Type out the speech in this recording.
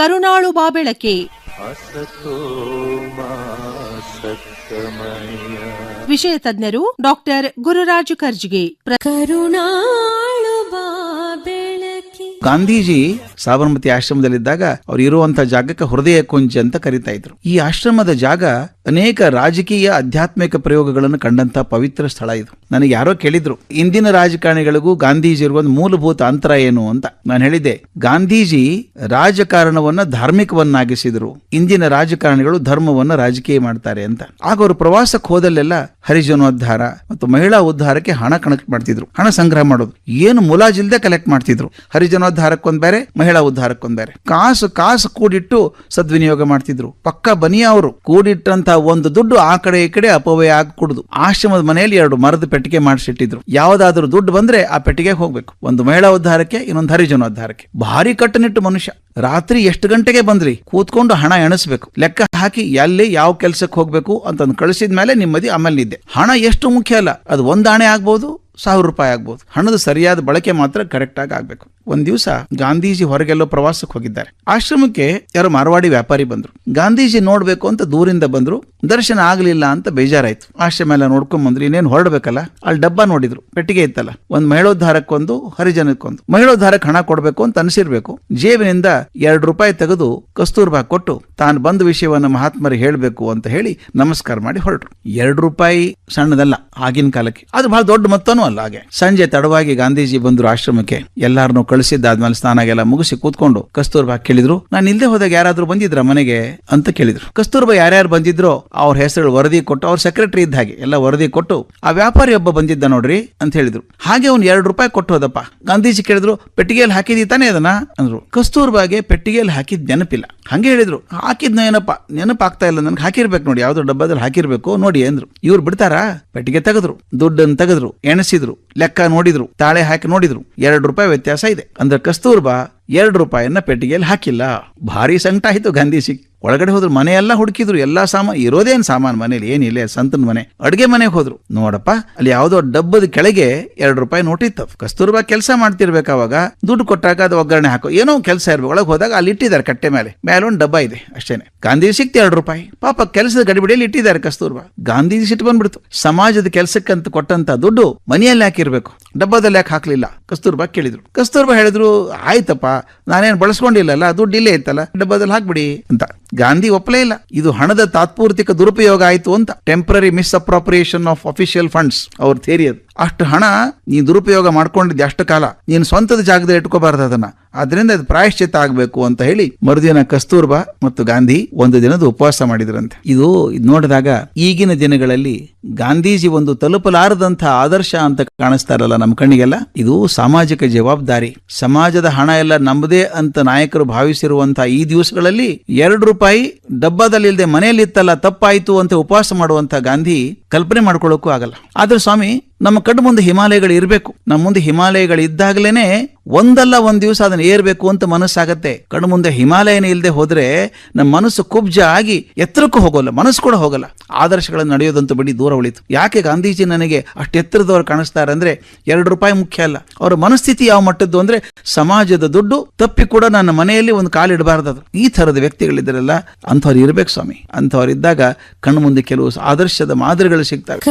ಕರುಣಾಳು ಬಾಬೆಳಕೆ. ವಿಷಯ ತಜ್ಞರು ಡಾಕ್ಟರ್ ಗುರುರಾಜು ಕರ್ಜಿಗೆ ಕರುಣಾಳು ಗಾಂಧೀಜಿ ಸಾಬರಮತಿ ಆಶ್ರಮದಲ್ಲಿದ್ದಾಗ ಅವ್ರು ಇರುವಂತ ಜಾಗಕ್ಕೆ ಹೃದಯ ಕುಂಜ ಅಂತ ಕರಿತಾ ಇದ್ರು. ಈ ಆಶ್ರಮದ ಜಾಗ ಅನೇಕ ರಾಜಕೀಯ ಆಧ್ಯಾತ್ಮಿಕ ಪ್ರಯೋಗಗಳನ್ನು ಕಂಡಂತ ಪವಿತ್ರ ಸ್ಥಳ ಇದು. ನನಗೆ ಯಾರೋ ಕೇಳಿದ್ರು, ಇಂದಿನ ರಾಜಕಾರಣಿಗಳಿಗೂ ಗಾಂಧೀಜಿ ಇರುವ ಮೂಲಭೂತ ಅಂತರ ಏನು ಅಂತ. ನಾನು ಹೇಳಿದೆ ಗಾಂಧೀಜಿ ರಾಜಕಾರಣವನ್ನ ಧಾರ್ಮಿಕವನ್ನಾಗಿಸಿದ್ರು, ಇಂದಿನ ರಾಜಕಾರಣಿಗಳು ಧರ್ಮವನ್ನ ರಾಜಕೀಯ ಮಾಡ್ತಾರೆ ಅಂತ. ಆಗ ಅವರು ಪ್ರವಾಸಕ್ಕೆ ಹೋದಲ್ಲೆಲ್ಲ ಹರಿಜನೋದ್ಧಾರ ಮತ್ತು ಮಹಿಳಾ ಉದ್ಧಾರಕ್ಕೆ ಹಣ ಕನೆಕ್ಟ್ ಮಾಡ್ತಿದ್ರು, ಹಣ ಸಂಗ್ರಹ ಮಾಡೋದು. ಏನು ಮುಲಾಜಿಲ್ದೆ ಕಲೆಕ್ಟ್ ಮಾಡ್ತಿದ್ರು. ಹರಿಜನೋದ್ಧಾರಕ್ಕೊಂದ್ ಬೇರೆ, ಮಹಿಳಾ ಉದ್ಧಾರಕ್ಕೊಂದ್ ಬೇರೆ. ಕಾಸು ಕಾಸು ಕೂಡಿಟ್ಟು ಸದ್ವಿನಿಯೋಗ ಮಾಡ್ತಿದ್ರು. ಪಕ್ಕ ಬನಿಯ ಅವರು ಕೂಡಿಟ್ಟಂತ ಒಂದು ದುಡ್ಡು ಆ ಕಡೆ ಈ ಕಡೆ ಅಪವ್ಯಯ ಆಗಕೂಡುದು. ಕುಡುದು ಆಶ್ರಮದ ಮನೆಯಲ್ಲಿ ಎರಡು ಮರದ ಪೆಟ್ಟಿಗೆ ಮಾಡಿಸಿಟ್ಟಿದ್ರು. ಯಾವ್ದಾದ್ರು ದುಡ್ಡು ಬಂದ್ರೆ ಆ ಪೆಟ್ಟಿಗೆ ಹೋಗ್ಬೇಕು. ಒಂದು ಮಹಿಳಾ ಉದ್ಧಾರಕ್ಕೆ, ಇನ್ನೊಂದು ಹರಿಜನ ಉದ್ಧಾರಕ್ಕೆ. ಭಾರಿ ಕಟ್ಟುನಿಟ್ಟು ಮನುಷ್ಯ. ರಾತ್ರಿ ಎಷ್ಟು ಗಂಟೆಗೆ ಬಂದ್ರಿ? ಕೂತ್ಕೊಂಡು ಹಣ ಎಣಿಸ್ಬೇಕು. ಲೆಕ್ಕ ಹಾಕಿ ಎಲ್ಲಿ ಯಾವ ಕೆಲ್ಸಕ್ಕೆ ಹೋಗ್ಬೇಕು ಅಂತಂದು ಕಳಿಸಿದ ಮೇಲೆ ನಿಮ್ಮದಿ ಆಮೇಲೆ ಹಣ ಎಷ್ಟು ಮುಖ್ಯ ಅಲ್ಲ. ಅದು ಒಂದಾಣೆ ಆಗ್ಬೋದು ಸಾವಿರ ರೂಪಾಯಿ ಆಗ್ಬೋದು. ಹಣದ ಸರಿಯಾದ ಬಳಕೆ ಮಾತ್ರ ಕರೆಕ್ಟಾಗಿ ಆಗಬೇಕು. ಒಂದು ದಿವಸ ಗಾಂಧೀಜಿ ಹೊರಗೆಲ್ಲೋ ಪ್ರವಾಸಕ್ಕೆ ಹೋಗಿದ್ದಾರೆ. ಆಶ್ರಮಕ್ಕೆ ಯಾರೋ ಮಾರವಾಡಿ ವ್ಯಾಪಾರಿ ಬಂದರು. ಗಾಂಧೀಜಿ ನೋಡಬೇಕು ಅಂತ ದೂರಿಂದ ಬಂದರು. ದರ್ಶನ ಆಗಲಿಲ್ಲ ಅಂತ ಬೇಜಾರಾಯ್ತು. ಆಶ್ರಮ ಎಲ್ಲ ನೋಡ್ಕೊಂಡ್ ಬಂದ್ರು. ಇನ್ನೇನು ಹೊರಡ್ಬೇಕಲ್ಲ? ಅಲ್ಲಿ ಡಬ್ಬ ನೋಡಿದ್ರು. ಪೆಟ್ಟಿಗೆ ಇತ್ತಲ್ಲ. ಒಂದು ಮಹಿಳೋದ್ಧಾರಕ್ಕೊಂದು ಹರಿಜನಕ್ಕೊಂದು ಮಹಿಳೋದ್ಧಾರಕ್ಕೆ ಹಣ ಕೊಡಬೇಕು ಅಂತ ಅನಿಸಿರ್ಬೇಕು. ಜೇಬಿನಿಂದ ಎರಡು ರೂಪಾಯಿ ತೆಗೆದು ಕಸ್ತೂರ್ಬಾ ಕೊಟ್ಟು ತಾನು ಬಂದ ವಿಷಯವನ್ನು ಮಹಾತ್ಮರಿಗೆ ಹೇಳಬೇಕು ಅಂತ ಹೇಳಿ ನಮಸ್ಕಾರ ಮಾಡಿ ಹೊರಟ್ರು. ಎರಡು ರೂಪಾಯಿ ಸಣ್ಣದಲ್ಲ, ಆಗಿನ ಕಾಲಕ್ಕೆ. ಅದು ಬಹಳ ದೊಡ್ಡ ಮೊತ್ತನೂ ಅಲ್ಲ ಹಾಗೆ ಸಂಜೆ ತಡವಾಗಿ ಗಾಂಧೀಜಿ ಬಂದ್ರು ಆಶ್ರಮಕ್ಕೆ. ಎಲ್ಲಾರನ್ನು ಕಳಿಸಿದ್ದಾದ್ಮೇಲೆ ಸ್ನಾನಾಗೆಲ್ಲ ಮುಗಿಸಿ ಕೂತ್ಕೊಂಡು ಕಸ್ತೂರ್ಬಾ ಕೇಳಿದ್ರು, ನಾನು ಇಲ್ಲದೆ ಹೋದಾಗ ಯಾರಾದ್ರೂ ಬಂದಿದ್ರ ಮನೆಗೆ? ಅಂತ ಕೇಳಿದ್ರು. ಕಸ್ತೂರ್ಬಾ ಯಾರ್ಯಾರು ಬಂದಿದ್ರು ಅವ್ರ ಹೆಸರು ವರದಿ ಕೊಟ್ಟು, ಅವ್ರ ಸೆಕ್ರೆಟರಿ ಇದ್ದ ಹಾಗೆ ಎಲ್ಲ ವರದಿ ಕೊಟ್ಟು, ಆ ವ್ಯಾಪಾರಿ ಒಬ್ಬ ಬಂದಿದ್ದ ನೋಡ್ರಿ ಅಂತ ಹೇಳಿದ್ರು. ಹಾಗೆ ಅವ್ನು ಎರಡು ರೂಪಾಯಿ ಕೊಟ್ಟು ಹೋದಪ್ಪ. ಗಾಂಧೀಜಿ ಕೇಳಿದ್ರು ಪೆಟ್ಟಿಗೆಯಲ್ಲಿ ಹಾಕಿದಿ ತಾನೇ ಅದನ್ನ? ಅಂದ್ರು. ಕಸ್ತೂರ್ಬಾಗೆ ಪೆಟ್ಟಿಗೆಯಲ್ಲಿ ಹಾಕಿದ್ ನೆನಪಿಲ್ಲ. ಹಂಗೆ ಹೇಳಿದ್ರು ಹಾಕಿದ್ನ ಏನಪ್ಪ, ನೆನಪಾಗ್ತಾ ಇಲ್ಲ, ನನ್ಗೆ ಹಾಕಿರ್ಬೇಕು ನೋಡಿ, ಯಾವ್ದೋ ಡಬ್ಬದಲ್ಲಿ ಹಾಕಿರ್ಬೇಕು, ನೋಡಿ ಅಂದ್ರು. ಇವ್ರು ಬಿಡ್ತಾರಾ? ಪೆಟ್ಟಿಗೆ ತೆಗೆದ್ರು. ದುಡ್ಡನ್ನು ತೆಗೆದ್ರು. ಎಣಿಸಿದ್ರು. ಲೆಕ್ಕ ನೋಡಿದ್ರು, ತಾಳೆ ಹಾಕಿ ನೋಡಿದ್ರು, ಎರಡು ರೂಪಾಯಿ ವ್ಯತ್ಯಾಸ ಇದೆ. ಅಂದ್ರೆ ಕಸ್ತೂರ್ಬಾ ಎರಡು ರೂಪಾಯಿಯನ್ನ ಪೆಟ್ಟಿಗೆಯಲ್ಲಿ ಹಾಕಿಲ್ಲ. ಭಾರಿ ಸಂಕಟ ಆಯ್ತು ಗಾಂಧೀಜಿ ಒಳಗಡೆ ಹೋದ್ರು ಮನೆಯೆಲ್ಲ ಹುಡುಕಿದ್ರು, ಎಲ್ಲಾ ಸಾಮಾನ್, ಇರೋದೇನು ಸಾಮಾನು ಮನೇಲಿ? ಏನಿಲ್ಲ ಸಂತನ ಮನೆ. ಅಡುಗೆ ಮನೆಗೆ ಹೋದ್ರು. ನೋಡಪ್ಪ, ಅಲ್ಲಿ ಯಾವುದೋ ಡಬ್ಬದ ಕೆಳಗೆ ಎರಡು ರೂಪಾಯಿ ನೋಟಿತ್ತು. ಕಸ್ತೂರ್ಬಾ ಕೆಲಸ ಮಾಡ್ತಿರ್ಬೇಕಾವಾಗ ದುಡ್ಡು ಕೊಟ್ಟಾಗ ಅದು ಒಗ್ಗರಣೆ ಹಾಕೋ. ಏನೋ ಕೆಲಸ ಇರ್ಬೇಕು. ಒಳಗೆ ಹೋದಾಗ ಅಲ್ಲಿ ಇಟ್ಟಿದ್ದಾರೆ ಕಟ್ಟೆ ಮೇಲೆ. ಮೇಲೆ ಒಂದು ಡಬ್ಬ ಇದೆ ಅಷ್ಟೇನೆ. ಗಾಂಧಿ ಸಿಕ್ತಿ ಎರಡು ರೂಪಾಯಿ. ಪಾಪ ಕೆಲಸದ ಗಡಿಬಿಡಿಯಲ್ಲಿ ಇಟ್ಟಿದ್ದಾರೆ ಕಸ್ತೂರ್ಬಾ. ಗಾಂಧೀಜಿ ಸಿಟ್ಟು ಬಂದ್ಬಿಡ್ತು. ಸಮಾಜದ ಕೆಲಸಕ್ಕಂತ ಕೊಟ್ಟಂತ ದುಡ್ಡು ಮನೆಯಲ್ಲಿ ಹಾಕಿರ್ಬೇಕು. ಡಬ್ಬದಲ್ಲಿ ಯಾಕೆ ಹಾಕಲಿಲ್ಲ? ಕಸ್ತೂರ್ಬಾ ಕೇಳಿದ್ರು. ಕಸ್ತೂರ್ಬಾ ಹೇಳಿದ್ರು, ಆಯ್ತಪ್ಪ, ನಾನೇನು ಬಳಸ್ಕೊಂಡಿಲ್ಲಲ್ಲ ಇಲ್ಲೇ ಇತ್ತಲ್ಲ, ಡಬ್ಬದಲ್ಲಿ ಹಾಕ್ಬಿಡಿ ಅಂತ. ಗಾಂಧಿ ಒಪ್ಪಲೇ ಇಲ್ಲ. ಇದು ಹಣದ ತಾತ್ಪೂರ್ತಿಕ ದುರುಪಯೋಗ ಆಯಿತು ಅಂತ. Temporary misappropriation of official funds ಅವ್ರ ಥೇರಿ ಅದು. ಅಷ್ಟು ಹಣ ನೀನು ದುರುಪಯೋಗ ಮಾಡ್ಕೊಂಡಿದ್ದೆ ಅಷ್ಟು ಕಾಲ. ನೀನು ಸ್ವಂತದ ಜಾಗದಲ್ಲಿ ಇಟ್ಕೋಬಾರ್ದು ಅದನ್ನ. ಅದರಿಂದ ಅದು ಪ್ರಾಯಶ್ಚಿತ್ತ ಆಗಬೇಕು ಅಂತ ಹೇಳಿ ಮರುದಿನ ಕಸ್ತೂರ್ಬಾ ಮತ್ತು ಗಾಂಧಿ ಒಂದು ದಿನದ ಉಪವಾಸ ಮಾಡಿದ್ರಂತೆ. ಇದು ನೋಡಿದಾಗ ಈಗಿನ ದಿನಗಳಲ್ಲಿ ಗಾಂಧೀಜಿ ಒಂದು ತಲುಪಲಾರದಂತಹ ಆದರ್ಶ ಅಂತ ಕಾಣಿಸ್ತಾರಲ್ಲ ನಮ್ಮ ಕಣ್ಣಿಗೆಲ್ಲ? ಇದು ಸಾಮಾಜಿಕ ಜವಾಬ್ದಾರಿ. ಸಮಾಜದ ಹಣ ಎಲ್ಲ ನಮ್ಮದೇ ಅಂತ ನಾಯಕರು ಭಾವಿಸಿರುವಂತಹ ಈ ದಿವಸಗಳಲ್ಲಿ ಎರಡು ರೂಪಾಯಿ ಡಬ್ಬದಲ್ಲಿ ಮನೆಯಲ್ಲಿ ಇತ್ತಲ್ಲ ತಪ್ಪಾಯಿತು ಅಂತ ಉಪವಾಸ ಮಾಡುವಂತ ಗಾಂಧಿ ಕಲ್ಪನೆ ಮಾಡ್ಕೊಳ್ಳೋಕ್ಕೂ ಆಗಲ್ಲ. ಆದ್ರೆ ಸ್ವಾಮಿ ನಮ್ಮ ಕಣ್ಣು ಮುಂದೆ ಹಿಮಾಲಯಗಳು ಇರಬೇಕು. ನಮ್ಮ ಮುಂದೆ ಹಿಮಾಲಯಗಳು ಇದ್ದಾಗಲೇನೆ ಒಂದಲ್ಲ ಒಂದ್ ದಿವಸ ಅದನ್ನ ಏರ್ಬೇಕು ಅಂತ ಮನಸ್ಸಾಗತ್ತೆ. ಕಣ್ಣು ಮುಂದೆ ಹಿಮಾಲಯನ ಇಲ್ಲದೆ ಹೋದ್ರೆ ನಮ್ಮ ಮನಸ್ಸು ಕುಬ್ಜ ಆಗಿ ಎತ್ತರಕ್ಕೂ ಹೋಗೋಲ್ಲ, ಮನಸ್ಸು ಕೂಡ ಹೋಗಲ್ಲ. ಆದರ್ಶಗಳನ್ನು ನಡೆಯೋದಂತೂ ಬಿಡಿ, ದೂರ ಉಳಿತು. ಯಾಕೆ ಗಾಂಧೀಜಿ ನನಗೆ ಅಷ್ಟು ಎತ್ತರದವ್ರು ಕಾಣಿಸ್ತಾರೆ ಅಂದ್ರೆ ಎರಡು ರೂಪಾಯಿ ಮುಖ್ಯ ಅಲ್ಲ. ಅವರ ಮನಸ್ಥಿತಿ ಯಾವ ಮಟ್ಟದ್ದು ಅಂದ್ರೆ ಸಮಾಜದ ದುಡ್ಡು ತಪ್ಪಿ ಕೂಡ ನನ್ನ ಮನೆಯಲ್ಲಿ ಒಂದು ಕಾಲಿಡಬಾರ್ದು ಈ ತರದ ವ್ಯಕ್ತಿಗಳಿದ್ರಲ್ಲ ಅಂಥವ್ರು ಇರ್ಬೇಕು ಸ್ವಾಮಿ. ಅಂಥವ್ರು ಇದ್ದಾಗ ಕಣ್ಣು ಮುಂದೆ ಕೆಲವು ಆದರ್ಶದ ಮಾದರಿಗಳು ಸಿಗ್ತವೆ.